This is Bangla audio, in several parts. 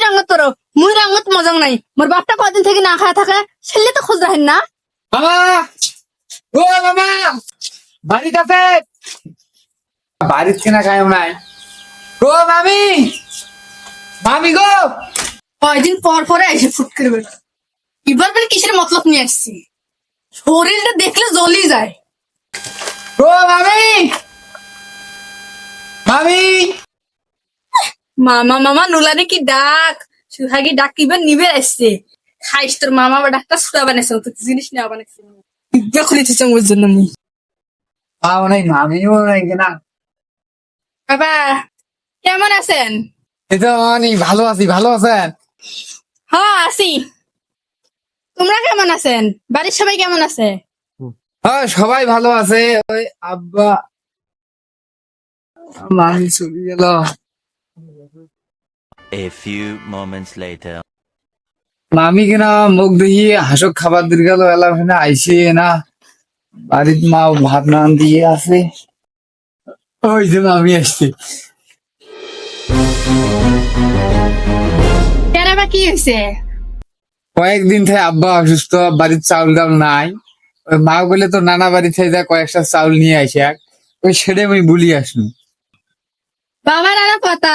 রাঙত তোর মুই রাঙত মজাং নাই। মোর বাপটা কদিন থেকে না খায় থাকে তো খোঁজ রাখেন না। মামা! ও মামা! বাড়িতে আছে। বাড়ির কিনা খায় নাই। ও মামি! মামি গো! কয়দিন পর পরে এসে ফুট করে বের এবার বের কিসের মতলব নিয়ে আসছি শরীরটা দেখলে জ্বলি যায়। ও মামি! মামি! মামা মামা নুলানি কি ডাক? সুহাগি ডাক কিবার নিবে আসছে খাইস তোর মামা বা ডাক্তার সুরা বানাইছে তো জিনিস নেওয়া বানাইছে। ইব্বা খুলে দিচ্ছে ওর জন্য আমি মাও নাই মামিও নাই কিনা। বাবা কেমন আছেন? এই তো অনেক ভালো আছি ভালো আছেন? হ্যাঁ আছি। তোমরা কেমন আছেন? বাড়ির সবাই কেমন আছে? হ্যাঁ সবাই ভালো আছে। ওই আব্বা মামি চলে গেল। A few moments later. মামি কিনা মুখ দেখি হাসক খাবার দিয়ে গেল এলা না আইসে না। বাড়ির মা ভাত রান দিয়ে আছে। ওই যে মামি আসছে কি হয়েছে কয়েকদিন থেকে আব্বা অসুস্থ বাড়ির চাউল ডাল নাই। ওই মা বলে তো নানা বাড়ি থেকে যা কয়েকটা চাউল নিয়ে আসে ওই সেরে আমি বলি আসনু বাবার আরও কথা।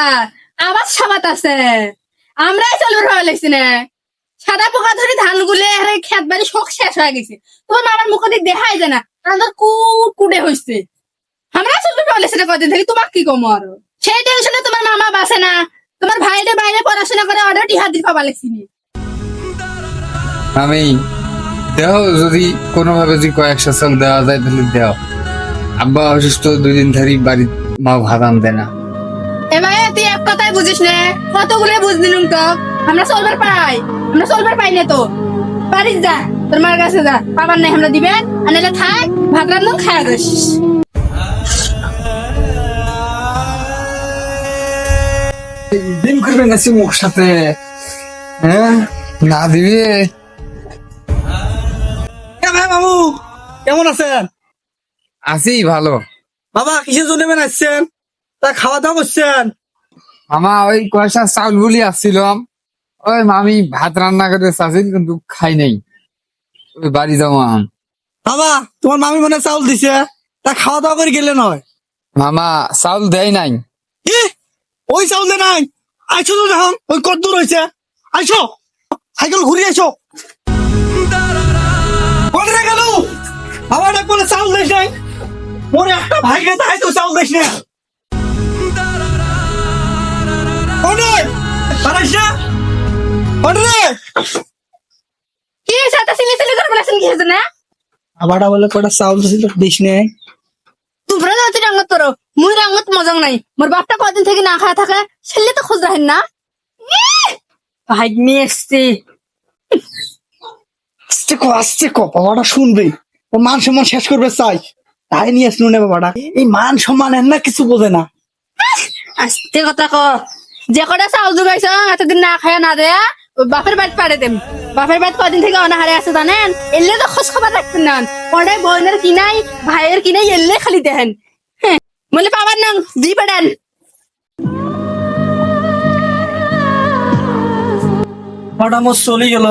আবার সাবাত আছে। আমরাই চলবার ভালো লাগছি না সাদা পোকা ধরে ধান গুলে খেত বাড়ি শখ শেষ হয়ে গেছে। তোমার মামার মুখ দিয়ে দেখাই যায় না আমাদের কুট কুটে হয়েছে আমরা চলবার ভালো লাগছে না কদিন থেকে তোমার কি কম আরও সেই টেনশনে তোমার মামা বাসে না। তোমার ভাইরে বাইরে পড়াশোনা করে অর্ডার টিহার দিয়ে পাবা লাগছি। আমি দেহ যদি কোনোভাবে যদি কয়েকশো চাল দেওয়া যায়, তাহলে দেও। আব্বা অসুস্থ দুই দিন ধরে বাড়ির মা ভাত আনতে না। বুঝিস না? কতগুলো বুঝ দিলুম তো আমরা চলবার পাই। আমরা চলবার পাই না তো। বাড়ির যা তোর মার কাছে যা। পাবার নাই আমরা দিবেন। আর নাহলে থাক ভাত রান্ধন খাওয়া যাস দিন করবে না মুখ সাথে? হ্যাঁ? না দিবে। ভাই মামু কেমন আছেন? আছি ভালো। বাবা কিসের জন্য বানাচ্ছেন? তা খাওয়া দাওয়া করছেন? আমা ওই কয়েকটা চাউল বলি আসছিলাম ওই মামি ভাত রান্না করে চাচ্ছিল কিন্তু খাই নাই। ওই বাড়ি যাব আম বাবা তোমার মামি মনে চাউল দিছে। তা খাওয়া দাওয়া করে গেলে নয় মামা চাউল দেয় নাই। কি ওই চাউল দে নাই। আইছো তো যখন ওই কত দূর হয়েছে আইছো সাইকেল কোনরে গেল? বাবা বলে চাউল দিস নাই। মোর একটা ভাইকে তাই তো চাউল দিস না পারাইস না কি হয়েছে? সিলি সিলি করে বলেছেন কি হয়েছে না? আবারটা বলে কটা চাউল দিছিল দিস নাই। তোমরা তো রাঙত তোর মুই রাঙত মজাং নাই। মোর বাপটা কদিন থেকে না খায় থাকে ছেলে তো খোঁজ রাখেন না! ভাই নিয়ে এসছি। আস্তে কো আস্তে কো বাবাটা শুনবে। ও মান সম্মান শেষ করবে চাই। তাই নিয়ে আসলো না বাবাটা। এই মান সম্মান এর না কিছু বোঝে না। আস্তে কথা ক যে কটা চাউল যোগাইছ এতদিন না খায় না দেয়া, বাপের বাড়ি পাড়ে দেন বাপের বাড়ি কদিন থেকে অনাহারে আছে জানেন? এলে তো খোঁজ খবর রাখতেন না। কটাই বোনের কিনাই ভাইয়ের কিনাই এলে খালি হ্যাঁ বলে পাবার নাম, দি পাড়েন মোর চলে গেল।